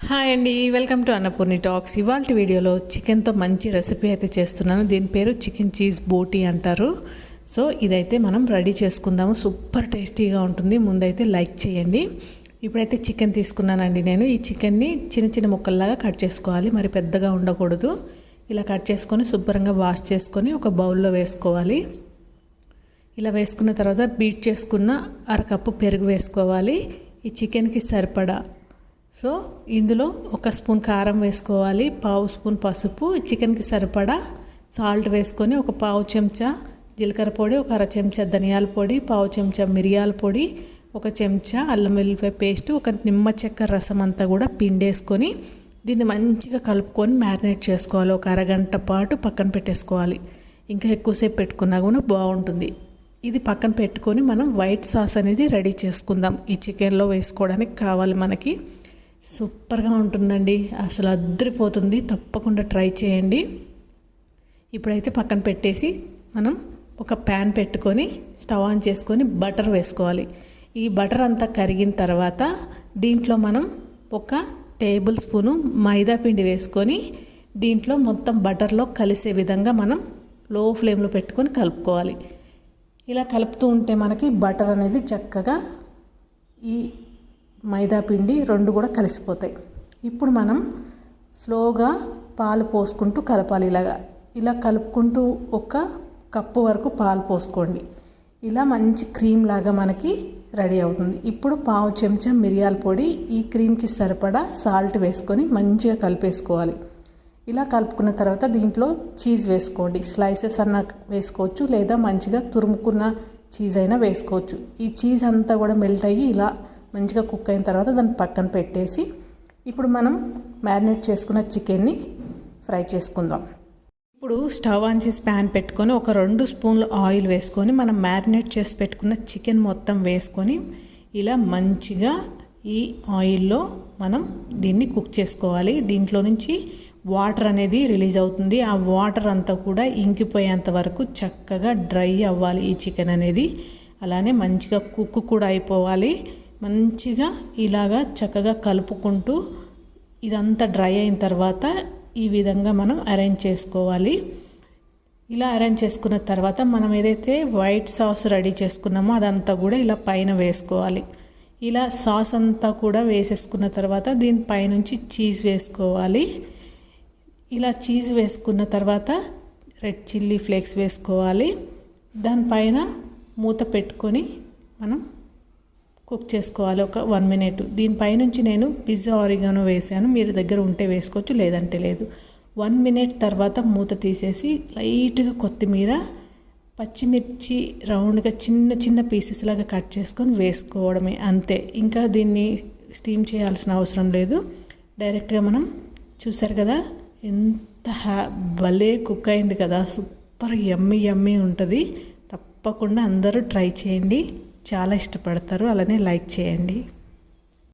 Hi అండి welcome to Annapurni talks ఇవాళ వీడియోలో చికెన్తో మంచి రెసిపీ అయితే చేస్తున్నాను. దీని పేరు చికెన్ చీజ్ బోటీ అంటారు. సో ఇదైతే మనం రెడీ చేసుకుందాము. సూపర్ టేస్టీగా ఉంటుంది. ముందైతే లైక్ చేయండి. ఇప్పుడైతే చికెన్ తీసుకున్నానండి నేను. ఈ చికెన్ని చిన్న చిన్న ముక్కల్లాగా కట్ చేసుకోవాలి. మరి పెద్దగా ఉండకూడదు. ఇలా కట్ చేసుకొని శుభ్రంగా వాష్ చేసుకొని ఒక బౌల్లో వేసుకోవాలి. ఇలా వేసుకున్న తర్వాత బీట్ చేసుకున్న అరకప్పు పెరుగు వేసుకోవాలి. ఈ చికెన్కి సరిపడా సో ఇందులో ఒక స్పూన్ కారం వేసుకోవాలి పావు స్పూన్ పసుపు చికెన్కి సరిపడా సాల్ట్ వేసుకొని ఒక పావు చెంచా జీలకర్ర పొడి ఒక అర చెంచా ధనియాల పొడి పావు చెంచా మిరియాల పొడి ఒక చెంచా అల్లం వెల్లిపాయ పేస్ట్ ఒక నిమ్మ చెక్క రసం అంతా కూడా పిండేసుకొని దీన్ని మంచిగా కలుపుకొని మ్యారినేట్ చేసుకోవాలి. ఒక అరగంట పాటు పక్కన పెట్టేసుకోవాలి. ఇంకా ఎక్కువసేపు పెట్టుకున్నా కూడా బాగుంటుంది. ఇది పక్కన పెట్టుకొని మనం వైట్ సాస్ అనేది రెడీ చేసుకుందాం. ఈ చికెన్లో వేసుకోవడానికి కావాలి మనకి. సూపర్గా ఉంటుందండి. అసలు అద్దరిపోతుంది తప్పకుండా ట్రై చేయండి. ఇప్పుడైతే పక్కన పెట్టేసి మనం ఒక ప్యాన్ పెట్టుకొని స్టవ్ ఆన్ చేసుకొని బటర్ వేసుకోవాలి. ఈ బటర్ అంతా కరిగిన తర్వాత దీంట్లో మనం ఒక టేబుల్ స్పూను మైదా పిండి వేసుకొని దీంట్లో మొత్తం బటర్లో కలిసే విధంగా మనం లో ఫ్లేమ్లో పెట్టుకొని కలుపుకోవాలి. ఇలా కలుపుతూ ఉంటే మనకి బటర్ అనేది చక్కగా ఈ మైదా పిండి రెండు కూడా కలిసిపోతాయి. ఇప్పుడు మనం స్లోగా పాలు పోసుకుంటూ కలపాలి. ఇలాగా ఇలా కలుపుకుంటూ ఒక కప్పు వరకు పాలు పోసుకోండి. ఇలా మంచి క్రీమ్ లాగా మనకి రెడీ అవుతుంది. ఇప్పుడు పావు చెంచా మిరియాల పొడి ఈ క్రీమ్కి సరిపడా సాల్ట్ వేసుకొని మంచిగా కలిపేసుకోవాలి. ఇలా కలుపుకున్న తర్వాత దీంట్లో చీజ్ వేసుకోండి. స్లైసెస్ అన్న వేసుకోవచ్చు లేదా మంచిగా తురుముకున్న చీజ్ అయినా వేసుకోవచ్చు. ఈ చీజ్ అంతా కూడా మెల్ట్ అయ్యి ఇలా మంచిగా కుక్ అయిన తర్వాత దాన్ని పక్కన పెట్టేసి ఇప్పుడు మనం మ్యారినేట్ చేసుకున్న చికెన్ని ఫ్రై చేసుకుందాం. ఇప్పుడు స్టవ్ ఆన్ చేసి ప్యాన్ పెట్టుకొని ఒక రెండు స్పూన్లు ఆయిల్ వేసుకొని మనం మ్యారినేట్ చేసి పెట్టుకున్న చికెన్ మొత్తం వేసుకొని ఇలా మంచిగా ఈ ఆయిల్లో మనం దీన్ని కుక్ చేసుకోవాలి. దీంట్లో నుంచి వాటర్ అనేది రిలీజ్ అవుతుంది. ఆ వాటర్ అంతా కూడా ఇంకిపోయేంత వరకు చక్కగా డ్రై అవ్వాలి ఈ చికెన్ అనేది. అలానే మంచిగా కుక్ కూడా అయిపోవాలి. మంచిగా ఇలాగా చక్కగా కలుపుకుంటూ ఇదంతా డ్రై అయిన తర్వాత ఈ విధంగా మనం అరేంజ్ చేసుకోవాలి. ఇలా అరేంజ్ చేసుకున్న తర్వాత మనం ఏదైతే వైట్ సాస్ రెడీ చేసుకున్నామో అదంతా కూడా ఇలా పైన వేసుకోవాలి. ఇలా సాస్ అంతా కూడా వేసేసుకున్న తర్వాత దీని పైనుంచి చీజ్ వేసుకోవాలి. ఇలా చీజ్ వేసుకున్న తర్వాత రెడ్ చిల్లీ ఫ్లేక్స్ వేసుకోవాలి. దానిపైన మూత పెట్టుకొని మనం కుక్ చేసుకోవాలి ఒక వన్ మినిట్. దీనిపైనుంచి నేను పిజ్జా ఆరిగానో వేసాను. మీరు దగ్గర ఉంటే వేసుకోవచ్చు లేదంటే లేదు. వన్ మినిట్ తర్వాత మూత తీసేసి లైట్గా కొత్తిమీర పచ్చిమిర్చి రౌండ్గా చిన్న చిన్న పీసెస్ లాగా కట్ చేసుకొని వేసుకోవడమే అంతే. ఇంకా దీన్ని స్టీమ్ చేయాల్సిన అవసరం లేదు. డైరెక్ట్గా మనం చూసారు కదా ఎంత హ్యా భలే కుక్ అయింది కదా. సూపర్ ఎమ్మి ఎమ్మి ఉంటుంది. తప్పకుండా అందరూ ట్రై చేయండి. చాలా ఇష్టపడతారు. అలానే లైక్ చేయండి.